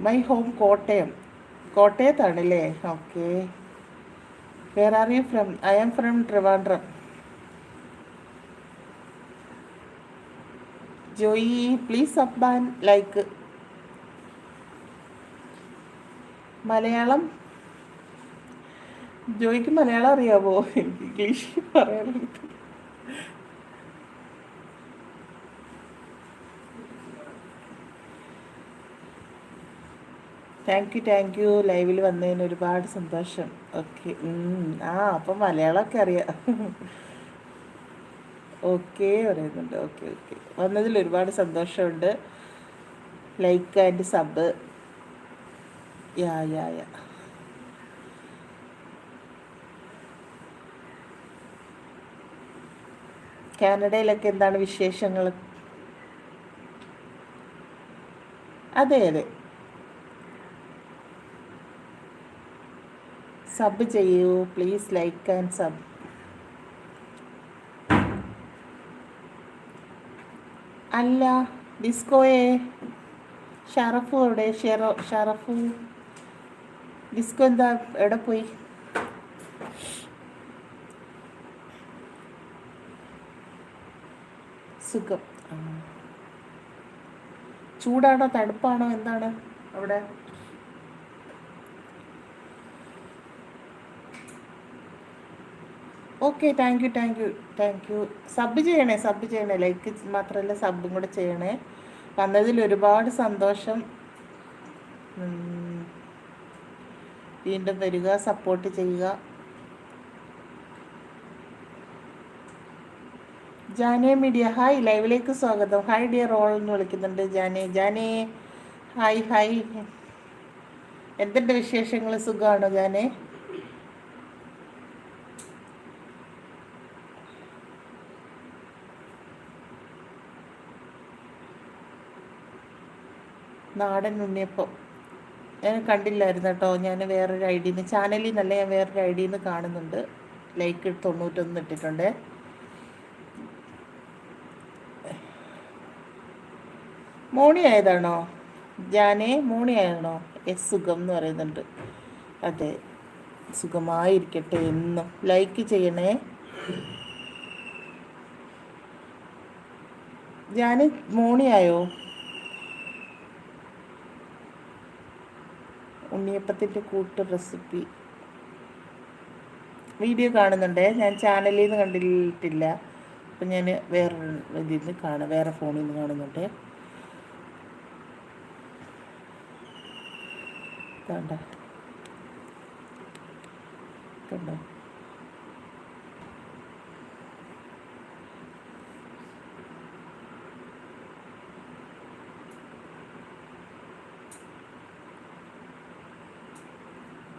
My home Kottayam. കോട്ടയത്താണല്ലേ? Okay. Where are you from I am from Trivandrum. Joy please അബ്ബാൻ like Malayalam? ജോയിക്ക് മലയാളം അറിയാമോ എനിക്ക് English പറയാൻ thank you thank U ലൈവിൽ വന്നതിന് ഒരുപാട് സന്തോഷം. ഓക്കെ ആ അപ്പം മലയാളമൊക്കെ അറിയാം. ഓക്കെ പറയുന്നുണ്ട്. ഓക്കെ ഓക്കെ വന്നതിൽ ഒരുപാട് സന്തോഷമുണ്ട്. Like and sub ya ya ya കാനഡയിലൊക്കെ എന്താണ് വിശേഷങ്ങൾ അതെ അതെ. സബ് ചെയ്യൂ. Please like and sub. അല്ല ഡിസ്കോയെ. ഷറഫു എവിടെ? ഷെറോ ഷറഫു. ഡിസ്കോ എന്താ? എവിടെ പോയി? സുഖം. ചൂടാണോ? തണുപ്പാണോ? എന്താണ് അവിടെ? Okay thank you thank you thank you sub ചെയ്യണേ സബ് ചെയ്യണേ. ലൈക്ക് മാത്രമല്ല സബും കൂടെ ചെയ്യണേ. വന്നതിൽ ഒരുപാട് സന്തോഷം. വീണ്ടും വരിക സപ്പോർട്ട് ചെയ്യുക. ജാനേ മീഡിയ ഹായ് ലൈവിലേക്ക് സ്വാഗതം. ഹായ് ഡിയർ ഓൾ എന്ന് വിളിക്കുന്നുണ്ട് ജാനേ. ജാനേ ഹായ് ഹായ് എന്തുണ്ട് വിശേഷങ്ങൾ സുഖമാണോ ജാനെ? നാടൻ ഉണ്ണിയപ്പം. ഞാൻ കണ്ടില്ലായിരുന്നു കേട്ടോ. ഞാൻ വേറൊരു ഐ ഡിന്ന് ചാനലിൽ നിന്നല്ല ഞാൻ വേറൊരു ഐ ഡിന്ന് കാണുന്നുണ്ട്. ലൈക്ക് തൊണ്ണൂറ്റൊന്ന് ഇട്ടിട്ടുണ്ട്. മോണി ആയതാണോ? ജാനെ മോണി ആയതാണോ? എസ് സുഖം എന്ന് പറയുന്നുണ്ട്. അതെ സുഖമായിരിക്കട്ടെ എന്നും. ലൈക്ക് ചെയ്യണേ. ഞാൻ മോണിയായോ ഉണ്ണിയപ്പത്തിന്റെ കൂട്ട് റെസിപ്പി. വീഡിയോ കാണുന്നുണ്ട്? ഞാൻ ചാനലിൽ നിന്ന് കണ്ടിട്ടില്ല. അപ്പം ഞാൻ വേറെ ഇതിൽ നിന്ന് കാണാം വേറെ ഫോണിൽ നിന്ന് കാണുന്നുണ്ട്. കണ്ടോ? കണ്ടോ?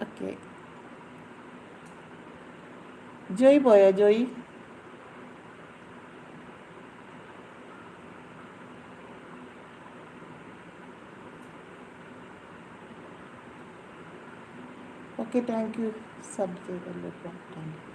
ഓക്കെ ജോയ് പോയോ Joy okay thank you sub ചെയ്തല്ലോ താങ്ക് യു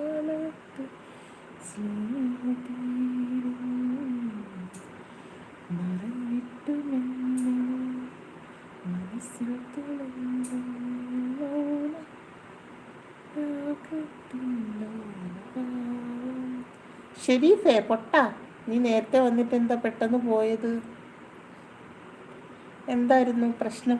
ഷെരീഫേ പൊട്ട. നീ നേരത്തെ വന്നിട്ട് എന്താ പെട്ടെന്ന് പോയത്? എന്തായിരുന്നു പ്രശ്നം?